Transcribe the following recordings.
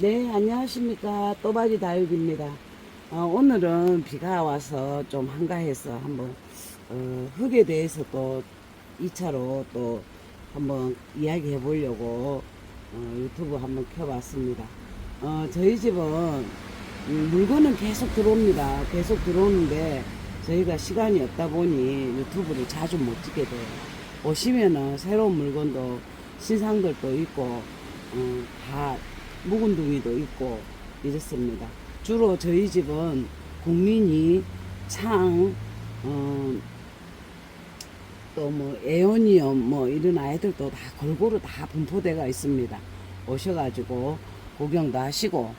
네, 안녕하십니까. 또박이 다육입니다. 어, 오늘은 비가 와서 좀 한가해서 한번, 어, 흙에 대해서 또 2차로 또 한번 이야기해 보려고, 어, 유튜브 한번 켜봤습니다. 어, 저희 집은 음, 물건은 계속 들어옵니다. 계속 들어오는데 저희가 시간이 없다 보니 유튜브를 자주 못 찍게 돼요. 오시면은 새로운 물건도 신상들도 있고, 어, 다 묵은둥이도 있고 이렇습니다. 주로 저희 집은 국민이 창, 어, 또뭐 에어니엄 뭐 이런 아이들도 다 골고루 다 분포대가 있습니다. 오셔가지고 구경도 하시고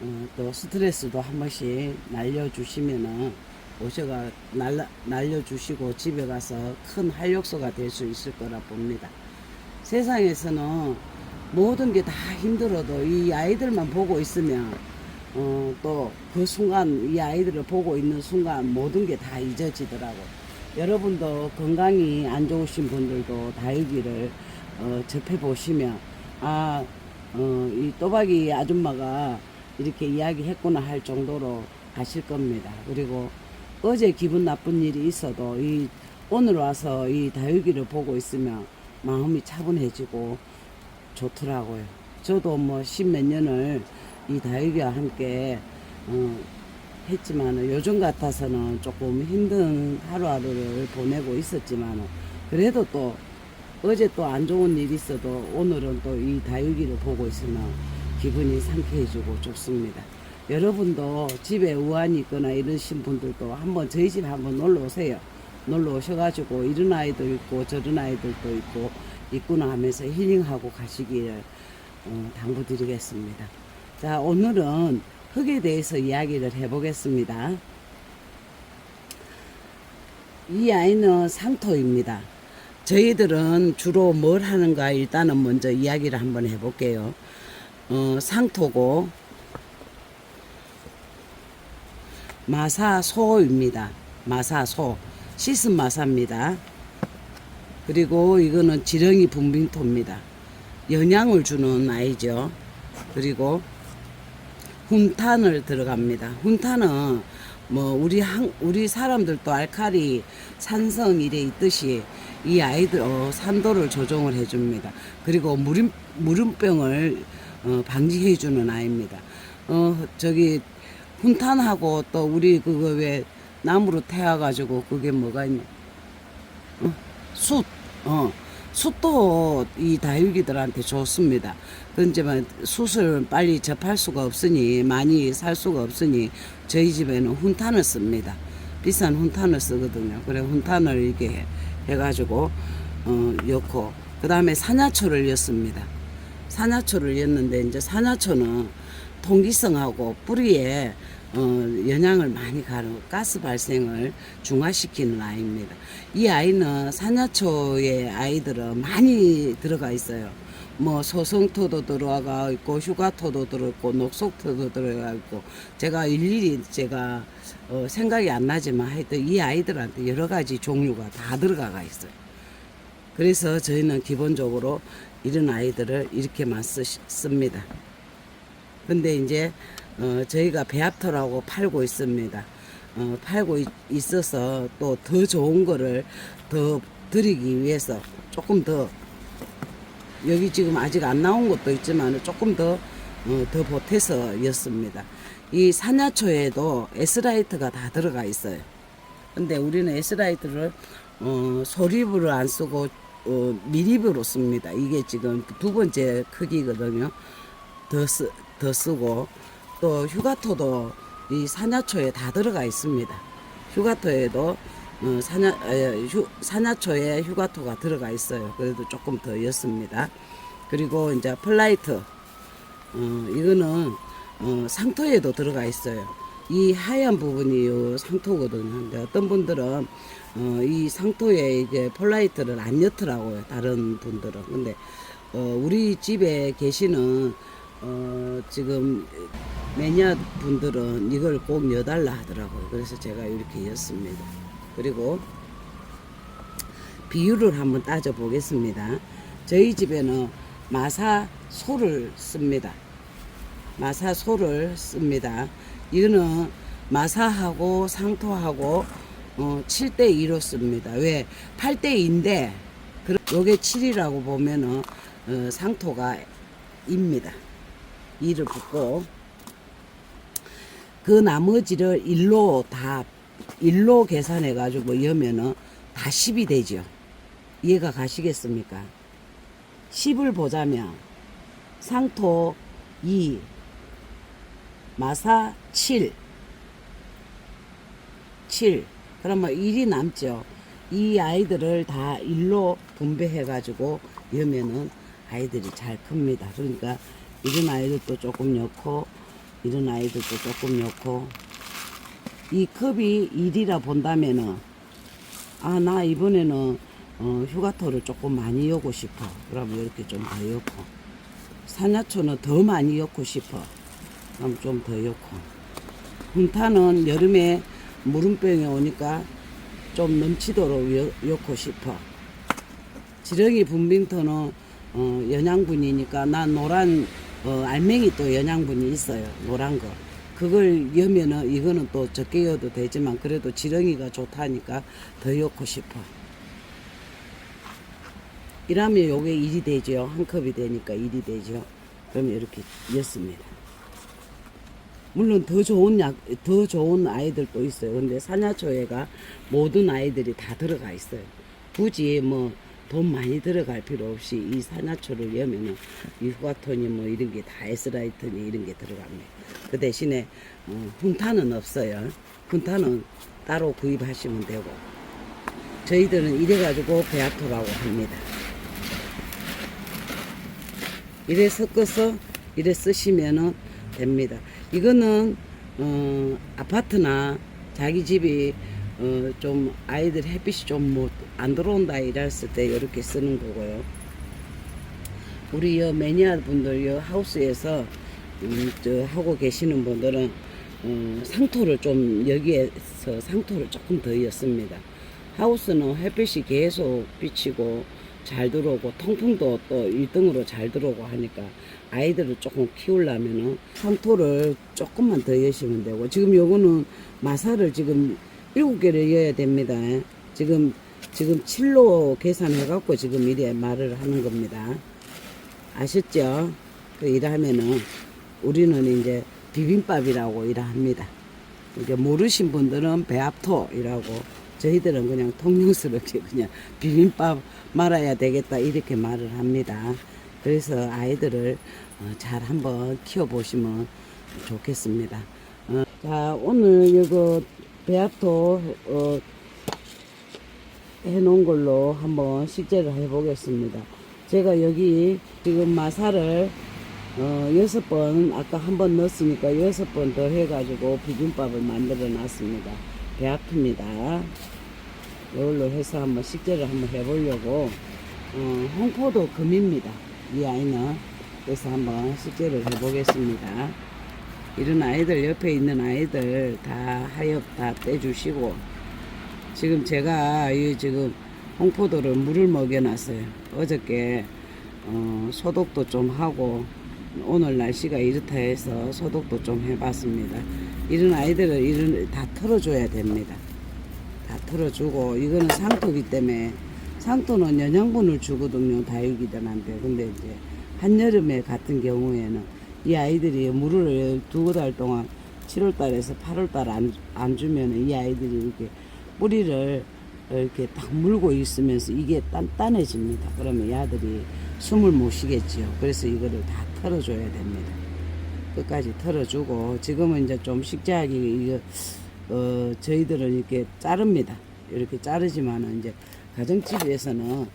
어, 또 스트레스도 한 번씩 날려주시면은 오셔가 날라, 날려주시고 집에 가서 큰 활력소가 될 수 있을 거라 봅니다. 세상에서는 모든 게 다 힘들어도 이 아이들만 보고 있으면 어, 또 그 순간 이 아이들을 보고 있는 순간 모든 게 다 잊어지더라고. 여러분도 건강이 안 좋으신 분들도 다육이를 어, 접해 보시면 아, 어, 이 또박이 아줌마가 이렇게 이야기했구나 할 정도로 아실 겁니다. 그리고 어제 기분 나쁜 일이 있어도 이 오늘 와서 이 다육이를 보고 있으면 마음이 차분해지고 좋더라고요. 저도 뭐 십 몇 년을 이 다육이와 함께 어, 했지만 요즘 같아서는 조금 힘든 하루하루를 보내고 있었지만 그래도 또 어제 또 안 좋은 일이 있어도 오늘은 또 이 다육이를 보고 있으면 기분이 상쾌해지고 좋습니다. 여러분도 집에 우환이 있거나 이러신 분들도 한번 저희 집에 한번 놀러 오세요. 놀러 오셔가지고 이런 아이도 있고 저런 아이들도 있고 있구나 하면서 힐링하고 가시기를 어, 당부드리겠습니다. 자 오늘은 흙에 대해서 이야기를 해보겠습니다. 이 아이는 상토입니다. 저희들은 주로 뭘 하는가 일단은 먼저 이야기를 한번 해볼게요. 어, 상토고 마사소입니다. 마사소 씻은 마사입니다. 그리고 이거는 지렁이 분빙토입니다. 영양을 주는 아이죠. 그리고 훈탄을 들어갑니다. 훈탄은 뭐 우리 한 우리 사람들도 알칼리 산성 이래 있듯이 이 아이들 어, 산도를 조정을 해줍니다. 그리고 무림 무름병을 어, 방지해 주는 아이입니다. 어 저기 훈탄하고 또 우리 그거 왜 나무로 태워가지고 그게 뭐가 있냐? 어? 숯, 어, 숯도 이 다육이들한테 좋습니다. 그런지만 숯을 빨리 접할 수가 없으니 많이 살 수가 없으니 저희 집에는 훈탄을 씁니다. 비싼 훈탄을 쓰거든요. 그래 훈탄을 이렇게 해, 해가지고 어, 넣고 그 다음에 산야초를 였습니다. 산야초를 였는데 이제 산야초는 통기성하고 뿌리에 어, 영향을 많이 가는 가스 발생을 중화시키는 아이입니다. 이 아이는 산야초의 아이들은 많이 들어가 있어요. 뭐 소성토도 들어가 있고 휴가토도 들어있고 녹속토도 들어가 있고 제가 일일이 제가 어, 생각이 안 나지만 하여튼 이 아이들한테 여러 가지 종류가 다 들어가 있어요. 그래서 저희는 기본적으로 이런 아이들을 이렇게만 쓰, 씁니다. 근데 이제 어, 저희가 배합토라고 팔고 있습니다. 어, 팔고 있, 있어서 또 더 좋은 거를 더 드리기 위해서 조금 더 여기 지금 아직 안 나온 것도 있지만 조금 더, 어, 더 보태서 였습니다. 이 산야초에도 에스라이트가 다 들어가 있어요. 근데 우리는 에스라이트를 어, 소립으로 안 쓰고 어, 미립으로 씁니다. 이게 지금 두 번째 크기거든요. 더, 쓰, 더 쓰고 또 휴가토도 이 산야초에 다 들어가 있습니다. 휴가토에도 어, 산야, 에, 휴, 산야초에 휴가토가 들어가 있어요. 그래도 조금 더 였습니다. 그리고 이제 플라이트 어, 이거는 어, 상토에도 들어가 있어요. 이 하얀 부분이 요 상토거든요. 근데 어떤 분들은 어, 이 상토에 이제 폴라이트를 안 넣더라고요. 다른 분들은. 근데 어, 우리 집에 계시는 어, 지금 매니아 분들은 이걸 꼭 넣어달라 하더라고요. 그래서 제가 이렇게 였습니다. 그리고 비율을 한번 따져 보겠습니다. 저희 집에는 마사 소를 씁니다. 마사 소를 씁니다. 이거는 마사하고 상토하고 어, 7대 2로 씁니다. 왜? 8대 2인데 요게 7이라고 보면은 어, 상토가 입니다. 2를 붙고 그 나머지를 1로 다 1로 계산해 가지고 여면은 다 10이 되죠. 이해가 가시겠습니까? 10을 보자면 상토 2 마사 7 7 그러면 1이 남죠. 이 아이들을 다 1로 분배해 가지고 여면은 아이들이 잘 큽니다. 그러니까 이런 아이들도 조금 넣고 이런 아이들도 조금 넣고. 이 컵이 1이라 본다면은 아 나 이번에는 어, 휴가토를 조금 많이 여고 싶어. 그러면 이렇게 좀더 넣고. 산야초는 더 많이 넣고 싶어. 그럼 좀더 넣고. hun타는 여름에 무름병이 오니까 좀 넘치도록 여- 넣고 싶어. 지렁이 분빙터는 어, 연양분이니까 난 노란 어, 알맹이 또 연양분이 있어요. 노란 거. 그걸 여면은 이거는 또 적게 여도 되지만 그래도 지렁이가 좋다니까 더 넣고 싶어. 이러면 요게 1이 되죠. 한 컵이 되니까 1이 되죠. 그러면 이렇게 였습니다. 물론 더 좋은 약, 더 좋은 아이들도 있어요. 근데 산야초에가 모든 아이들이 다 들어가 있어요. 굳이 뭐 돈 많이 들어갈 필요 없이 이 산야초를 여면은 이 후가토니 뭐 이런 게 다 에스라이트니 이런 게 들어갑니다. 그 대신에 어, 훈타는 없어요. 훈타는 따로 구입하시면 되고 저희들은 이래가지고 베아토라고 합니다. 이래 섞어서 이래 쓰시면은 됩니다. 이거는 어, 아파트나 자기 집이 어, 좀 아이들 햇빛이 좀 뭐 안 들어온다 이랬을 때 이렇게 쓰는 거고요. 우리 여 매니아 분들 여 하우스에서 음, 저 하고 계시는 분들은 어, 상토를 좀 여기에서 상토를 조금 더 였습니다. 하우스는 햇빛이 계속 비치고 잘 들어오고 통풍도 또 1등으로 잘 들어오고 하니까 아이들을 조금 키우려면은 상토를 조금만 더 여시면 되고 지금 요거는 마사를 지금 일곱 개를 여야 됩니다. 지금 지금 7로 계산해 갖고 지금 이래 말을 하는 겁니다. 아셨죠? 그 일하면은 우리는 이제 비빔밥이라고 일합니다. 이제 모르신 분들은 배합토이라고 저희들은 그냥 통용스럽게 그냥 비빔밥 말아야 되겠다 이렇게 말을 합니다. 그래서 아이들을 어, 잘 한번 키워보시면 좋겠습니다. 어, 자 오늘 이거 배합토 어, 해놓은 걸로 한번 식재를 해보겠습니다. 제가 여기 지금 마사를 어, 여섯 번, 아까 한 번 넣었으니까 여섯 번 더 해가지고 비빔밥을 만들어 놨습니다. 배 아픕니다. 이걸로 해서 한번 식재를 한번 해보려고, 어, 홍포도 금입니다. 이 아이는. 그래서 한번 식재를 해보겠습니다. 이런 아이들, 옆에 있는 아이들 다 하엽 다 떼주시고, 지금 제가 이 지금 홍포도를 물을 먹여놨어요. 어저께 어, 소독도 좀 하고 오늘 날씨가 이렇다 해서 소독도 좀 해봤습니다. 이런 아이들을 이런 다 털어줘야 됩니다. 다 털어주고 이거는 상토기 때문에 상토는 영양분을 주거든요 다육이들한테. 근데 이제 한여름에 같은 경우에는 이 아이들이 물을 두어 달 동안 7월 달에서 8월 달 안 안 주면 이 아이들이 이렇게 뿌리를 이렇게 딱 물고 있으면서 이게 단단해집니다. 그러면 이 아들이 숨을 못 쉬겠지요. 그래서 이거를 다 털어줘야 됩니다. 끝까지 털어주고 지금은 이제 좀 식재하기 이거 어 저희들은 이렇게 자릅니다. 이렇게 자르지만은 이제 가정집에서는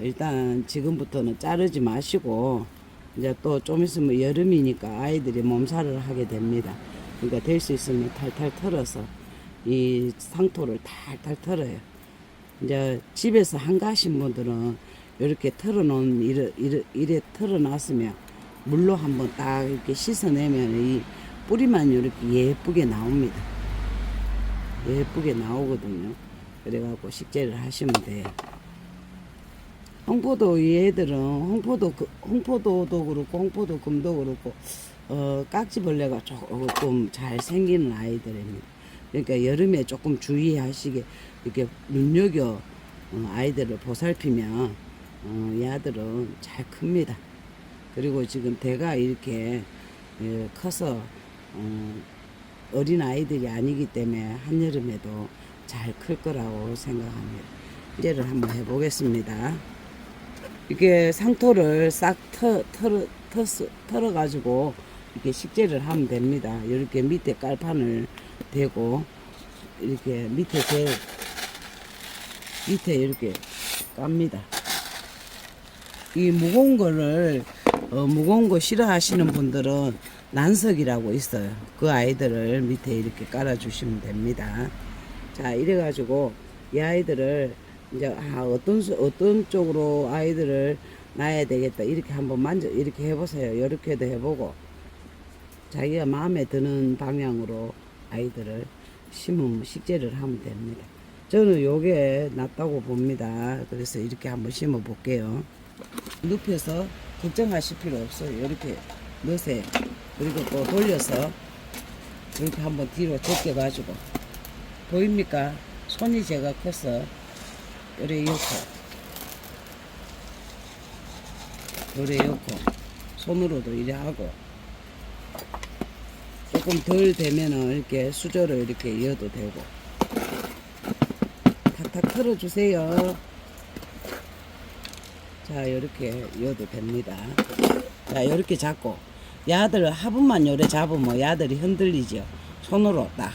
일단 지금부터는 자르지 마시고 이제 또 좀 있으면 여름이니까 아이들이 몸살을 하게 됩니다. 그러니까 될 수 있으면 탈탈 털어서 이 상토를 탈탈 털어요. 이제 집에서 한가하신 분들은 이렇게 털어놓은 이래, 이래, 이래 털어놨으면 물로 한번 딱 이렇게 씻어내면 이 뿌리만 이렇게 예쁘게 나옵니다. 예쁘게 나오거든요. 그래갖고 식재를 하시면 돼요. 홍포도 이 애들은 홍포도 그- 홍포도도 그렇고 홍포도 금도 그렇고 어, 깍지벌레가 조금 잘 생기는 아이들입니다. 그러니까 여름에 조금 주의하시게 이렇게 눈여겨 어, 아이들을 보살피면 어, 이 아들은 잘 큽니다. 그리고 지금 대가 이렇게 예, 커서 어, 어린 아이들이 아니기 때문에 한여름에도 잘 클 거라고 생각합니다. 이제를 한번 해보겠습니다. 이렇게 상토를 싹 터, 털어, 털어, 털어가지고 이렇게 식재를 하면 됩니다. 이렇게 밑에 깔판을 대고 이렇게 밑에 제 밑에 이렇게 깝니다. 이 무거운 거를 어, 무거운 거 싫어하시는 분들은 난석이라고 있어요. 그 아이들을 밑에 이렇게 깔아주시면 됩니다. 자, 이래가지고 이 아이들을 이제 아, 어떤 수- 어떤 쪽으로 아이들을 놔야 되겠다 이렇게 한번 만져 이렇게 해보세요. 이렇게도 해보고 자기가 마음에 드는 방향으로 아이들을 심으면 식재를 하면 됩니다. 저는 요게 낫다고 봅니다. 그래서 이렇게 한번 심어 볼게요. 눕혀서 걱정하실 필요 없어요. 이렇게 넣으세요. 그리고 또 돌려서 이렇게 한번 뒤로 제껴가지고 보입니까? 손이 제가 커서 요래 이렇게 요래 이렇게 손으로도 이래 하고 조금 덜 되면은 이렇게 수저로 이렇게 이어도 되고 탁탁 털어주세요. 자, 이렇게 이어도 됩니다. 자, 이렇게 잡고 야들 화분만 요래 잡으면 야들이 흔들리죠. 손으로 딱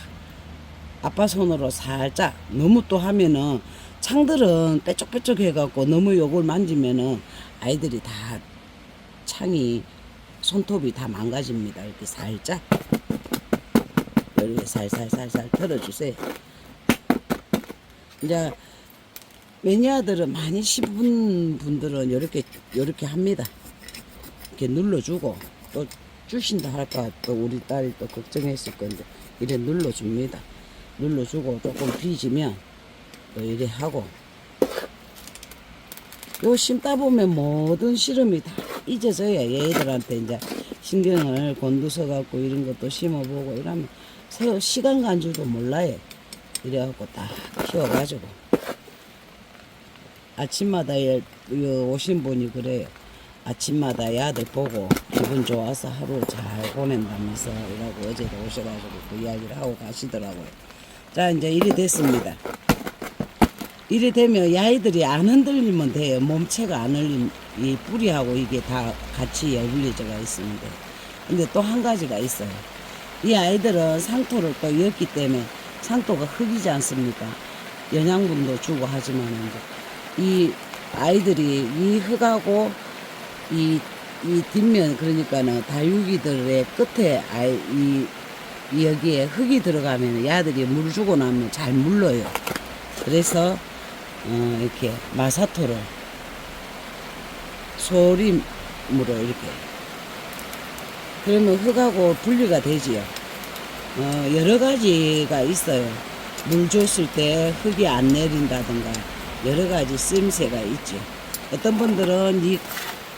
아빠 손으로 살짝 너무 또 하면은 창들은 빼쪽빼쪽 해갖고 너무 요걸 만지면은 아이들이 다 창이 손톱이 다 망가집니다. 이렇게 살짝 이렇게 살살살살 털어주세요. 이제 매니아들은 많이 씹은 분들은 이렇게 이렇게 합니다. 이렇게 눌러주고 또 주신다 할까 또 우리 딸이 또 걱정했을 건데 이래 눌러줍니다. 눌러주고 조금 비지면 또 이래 하고 요 심다 보면 모든 시름이 다 잊어져야 얘들한테 이제 신경을 곤두서 갖고 이런 것도 심어보고 이러면 세 시간 간 줄도 몰라요. 이래갖고 딱 키워가지고 아침마다 여- 여 오신 분이 그래요. 아침마다 야들 보고 기분 좋아서 하루 잘 보낸다면서 이라고 어제도 오셔가지고 그 이야기를 하고 가시더라고요. 자 이제 일이 됐습니다. 이래 되면 야이들이 안 흔들리면 돼요. 몸체가 안 흔들림, 이 뿌리하고 이게 다 같이 열리져가 있습니다. 근데 또 한 가지가 있어요. 이 아이들은 상토를 또 였기 때문에 상토가 흙이지 않습니까? 영양분도 주고 하지만 이 아이들이 이 흙하고 이, 이 뒷면 그러니까는 다육이들의 끝에 아이 이, 이 여기에 흙이 들어가면 야들이 물 주고 나면 잘 물러요. 그래서 어, 이렇게 마사토를 소림으로 이렇게 그러면 흙하고 분리가 되지요. 어, 여러 가지가 있어요. 물 줬을 때 흙이 안 내린다든가 여러 가지 쓰임새가 있죠. 어떤 분들은 이,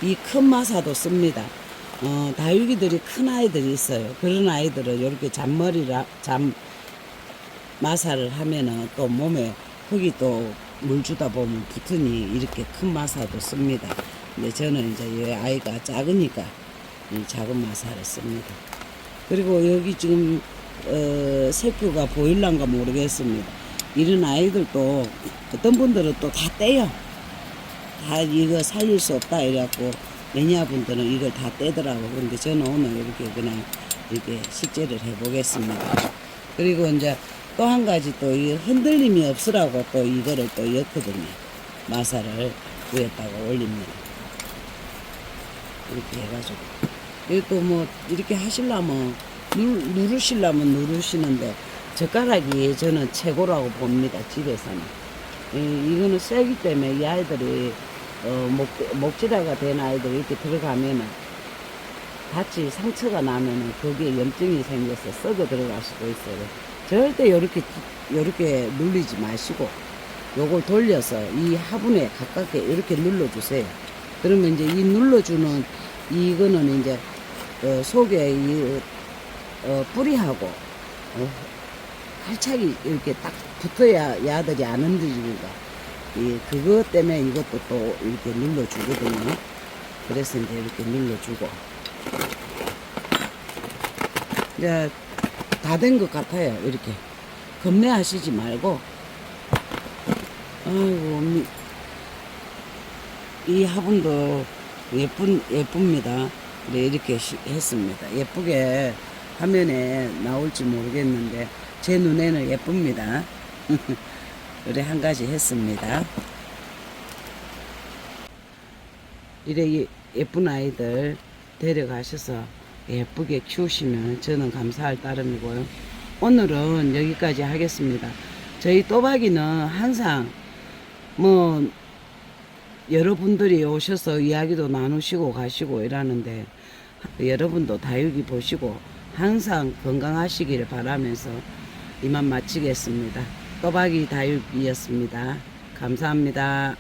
이 큰 마사도 씁니다. 어, 다육이들이 큰 아이들이 있어요. 그런 아이들은 이렇게 잔머리라, 잔, 마사를 하면은 또 몸에 흙이 또 물 주다 보면 붙으니 이렇게 큰 마사도 씁니다. 근데 저는 이제 이 아이가 작으니까 이 작은 마사를 씁니다. 그리고 여기 지금 어, 색교가 보일란가 모르겠습니다. 이런 아이들도 어떤 분들은 또 다 떼요. 다 이거 살릴 수 없다 이래갖고 매니아 분들은 이걸 다 떼더라고. 근데 저는 오늘 이렇게 그냥 이렇게 식재를 해보겠습니다. 그리고 이제 또 한 가지 또 이 흔들림이 없으라고 또 이거를 또 였거든요. 마사를 위에다가 올립니다. 이렇게 해가지고. 이또뭐 이렇게 하시려면 누, 누르시려면 누르시는데 젓가락이 저는 최고라고 봅니다. 집에서는. 이, 이거는 세기 때문에 이 아이들이 어, 목, 목지라가 된 아이들이 이렇게 들어가면은 같이 상처가 나면은 거기에 염증이 생겨서 썩어 들어갈 수도 있어요. 절대 요렇게, 요렇게 눌리지 마시고 요걸 돌려서 이 화분에 가깝게 이렇게 눌러주세요. 그러면 이제 이 눌러주는 이거는 이제 어, 속에 이 어, 뿌리하고 어, 활착이 이렇게 딱 붙어야 야들이 안 흔들리니까 이 그것 때문에 이것도 또 이렇게 눌러주거든요. 그래서 이제 이렇게 눌러주고 이제 다 된 것 같아요. 이렇게 겁내하시지 말고 아이고 미- 이 화분도 예쁜 예쁩니다. 그래 이렇게 시- 했습니다. 예쁘게 화면에 나올지 모르겠는데 제 눈에는 예쁩니다. 그래 한 가지 했습니다. 이래 예- 예쁜 아이들 데려가셔서 예쁘게 키우시면 저는 감사할 따름이고요. 오늘은 여기까지 하겠습니다. 저희 또박이는 항상 뭐 여러분들이 오셔서 이야기도 나누시고 가시고 이러는데 여러분도 다육이 보시고 항상 건강하시기를 바라면서 이만 마치겠습니다. 또박이 다육이였습니다. 감사합니다.